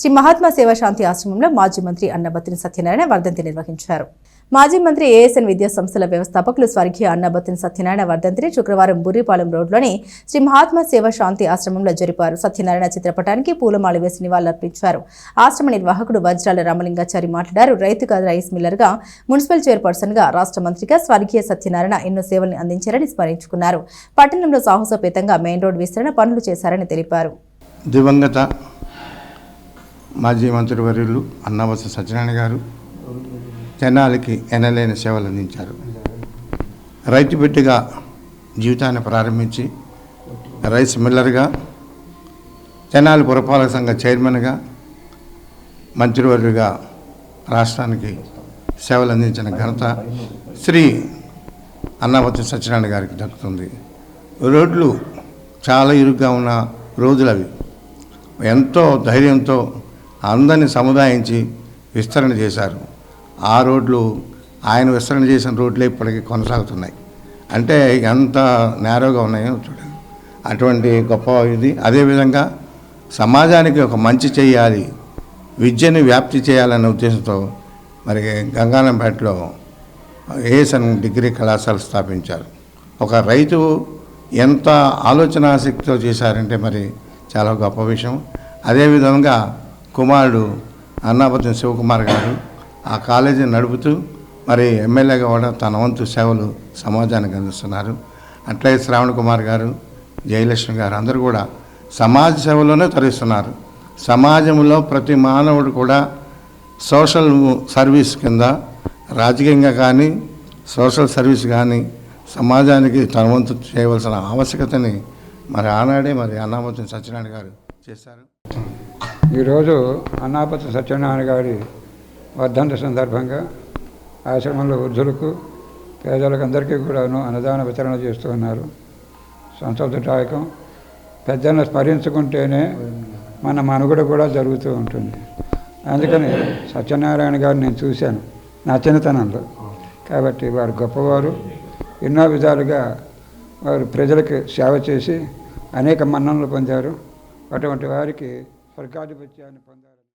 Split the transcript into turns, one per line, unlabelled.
శ్రీ మహాత్మా సేవాశాంతి ఆశ్రమంలో మాజీ మంత్రి అన్నబత్తిని సత్యనారాయణ వర్ధంతి నిర్వహించారు. మాజీ మంత్రి ఏఎస్ఎన్ విద్యా సంస్థల వ్యవస్థాపకులు స్వర్గీయ అన్నబత్తిన సత్యనారాయణ వర్ధంతిని శుక్రవారం బుర్రిపాలెం రోడ్లోని శ్రీ మహాత్మా సేవా శాంతి ఆశ్రమంలో జరిపారు. సత్యనారాయణ చిత్రపటానికి పూలమాల వేసి నివాళులర్పించారు. ఆశ్రమ నిర్వాహకుడు వజ్రాల రామలింగాచారి మాట్లాడారు. రైతుగా రైస్ మిల్లర్గా మున్సిపల్ చైర్పర్సన్గా రాష్ట్ర మంత్రిగా స్వర్గీయ సత్యనారాయణ ఎన్నో సేవల్ని అందించారని స్మరించుకున్నారు. పట్టణంలో సాహసోపేతంగా మెయిన్ రోడ్ విస్తరణ పనులు చేశారని తెలిపారు.
దివంగత మాజీ మంత్రివర్యులు అన్నవస సత్యనారాయణ గారు జనాలకి ఎనలేని సేవలు అందించారు. రైతు బిడ్డగా జీవితాన్ని ప్రారంభించి రైస్ మిల్లర్గా జనాలు పురపాలక సంఘ చైర్మన్గా మంత్రివర్యుగా రాష్ట్రానికి సేవలు అందించిన ఘనత శ్రీ అన్నావతి సత్యనారాయణ గారికి దక్కుతుంది. రోడ్లు చాలా ఇరుగ్గా ఉన్న రోజులు అవి ఎంతో ధైర్యంతో అందరిని సముదాయించి విస్తరణ చేశారు. ఆ రోడ్లు ఆయన విస్తరణ చేసిన రోడ్లే ఇప్పటికీ కొనసాగుతున్నాయి. అంటే ఎంత నేరోగా ఉన్నాయో చూడండి. అటువంటి గొప్ప ఇది. అదేవిధంగా సమాజానికి ఒక మంచి చేయాలి విద్యను వ్యాప్తి చేయాలనే ఉద్దేశంతో మరి గంగానంపేటలో ఏఎస్ఎన్ డిగ్రీ కళాశాల స్థాపించారు. ఒక రైతు ఎంత ఆలోచనాశక్తితో చేశారంటే మరి చాలా గొప్ప విషయం. అదేవిధంగా కుమారుడు అన్నాపతిని శివకుమార్ గారు ఆ కాలేజీని నడుపుతూ మరి ఎమ్మెల్యేగా కూడా తన వంతు సేవలు సమాజానికి అందిస్తున్నారు. అట్లే శ్రావణ్ కుమార్ గారు జయలక్ష్మి గారు అందరూ కూడా సమాజ సేవలోనే తరిస్తున్నారు సమాజంలో ప్రతి మానవుడు కూడా సోషల్ సర్వీస్ కింద రాజకీయంగా కానీ సోషల్ సర్వీస్ కానీ సమాజానికి తన వంతు చేయవలసిన ఆవశ్యకతని మరి ఆనాడే మరి అన్నామతి సత్యనారాయణ గారు చేశారు.
ఈరోజు అన్నాపతి సత్యనారాయణ గారి వర్ధంత సందర్భంగా ఆశ్రమంలో వృద్ధులకు పేదలకు అందరికీ కూడాను అన్నదాన వితరణ చేస్తూ ఉన్నారు. సంతోషదాయకం పెద్దలను స్మరించుకుంటేనే మన మనుగడ కూడా జరుగుతూ ఉంటుంది. అందుకని సత్యనారాయణ గారిని నేను చూశాను నా చిన్నతనంలో. కాబట్టి వారు గొప్పవారు. ఎన్నో విధాలుగా వారు ప్రజలకు సేవ చేసి అనేక మన్ననలు పొందారు. అటువంటి వారికి స్వర్గాధిపత్యాన్ని పొందారు.